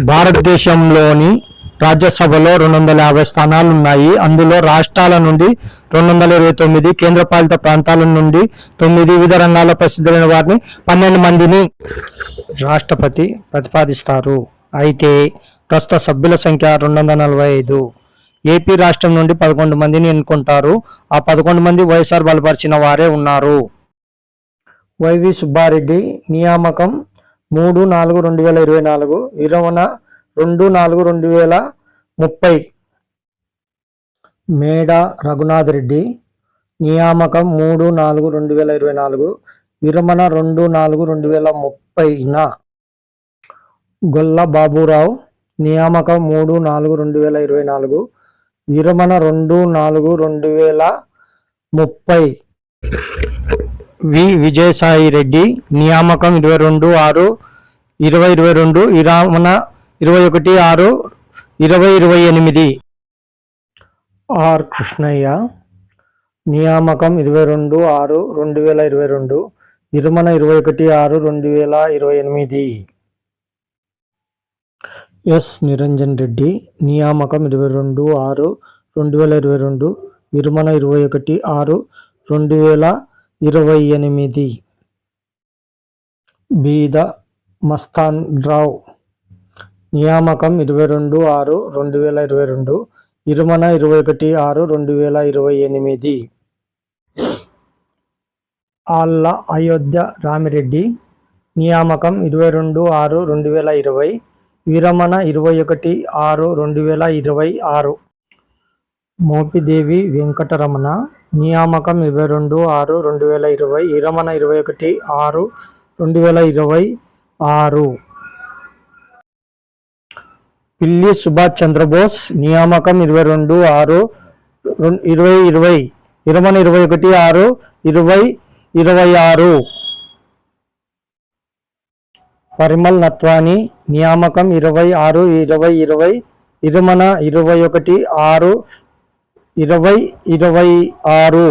భారతదేశంలోని రాజ్యసభలో రెండు వందల యాభై స్థానాలు ఉన్నాయి అందులో రాష్ట్రాల నుండి రెండు వందల ఇరవై తొమ్మిది కేంద్రపాలిత ప్రాంతాల నుండి తొమ్మిది వివిధ రంగాల్లో ప్రసిద్ధులైన వారిని పన్నెండు మందిని రాష్ట్రపతి ప్రతిపాదిస్తారు. అయితే ప్రస్తుత సభ్యుల సంఖ్య రెండు వందల నలభై ఐదు. ఏపీ రాష్ట్రం నుండి పదకొండు మందిని ఎన్నుకుంటారు. ఆ పదకొండు మంది వైఎస్ఆర్ బలపరిచిన వారే ఉన్నారు. వైవి సుబ్బారెడ్డి నియామకం మూడు నాలుగు రెండు వేల ఇరవై నాలుగు ఇరవన రెండు నాలుగు రెండు వేల ముప్పై. మేడ రఘునాథ్ రెడ్డి నియామకం మూడు నాలుగు రెండు వేల ఇరవై నాలుగు విరమణ రెండు నాలుగు రెండు వేల ముప్పైన. గొల్ల బాబురావు నియామకం మూడు నాలుగు రెండు వేల ఇరవై నాలుగు విరమణ రెండు నాలుగు రెండు వేల ముప్పై. వి విజయసాయి రెడ్డి నియామకం ఇరవై రెండు ఆరు ఇరవై ఇరవై రెండు విరామణ ఇరవై ఒకటి ఆరు ఇరవై ఇరవై ఎనిమిది. ఆర్ కృష్ణయ్య నియామకం ఇరవై రెండు ఆరు రెండు వేల ఇరవై రెండు ఇరుమన ఇరవై ఒకటి ఆరు రెండు వేల ఇరవై ఎనిమిది. ఎస్ నిరంజన్ రెడ్డి నియామకం ఇరవై రెండు ఆరు రెండు వేల ఇరవై రెండు ఇరుమన ఇరవై ఒకటి ఆరు రెండు వేల ఇరవై ఎనిమిది. బీద మస్తాన్ రావ్ నియామకం ఇరవై రెండు ఆరు రెండు వేల ఇరవై రెండు. ఇరుమన ఇరవై ఒకటి ఆరు రెండు వేల ఇరవై ఎనిమిది. ఆళ్ళ అయోధ్య రామిరెడ్డి. నియామకం ఇరవై రెండు ఆరు రెండు వేల ఇరవై. విరమణ ఇరవై ఒకటి ఆరు రెండు వేల ఇరవై ఆరు. మోపిదేవి వెంకటరమణ. నియామకం ఇరవై రెండు ఆరు రెండు వేల ఇరవై. విరమణ ఇరవై ఒకటి ఆరు రెండు వేల ఇరవై. ఆరు. పిల్లి సుభాష్ చంద్రబోస్ నియామకం ఇరవై రెండు ఆరు ఇరవై ఇరవై ఇరవై ఇరవై ఒకటి ఆరు ఇరవై ఇరవై ఆరు. పరిమల్ నత్వాని నియామకం ఇరవై ఆరు ఇరవై ఇరవై ఇరుమన ఇరవై ఒకటి ఆరు ఇరవై ఇరవై ఆరు.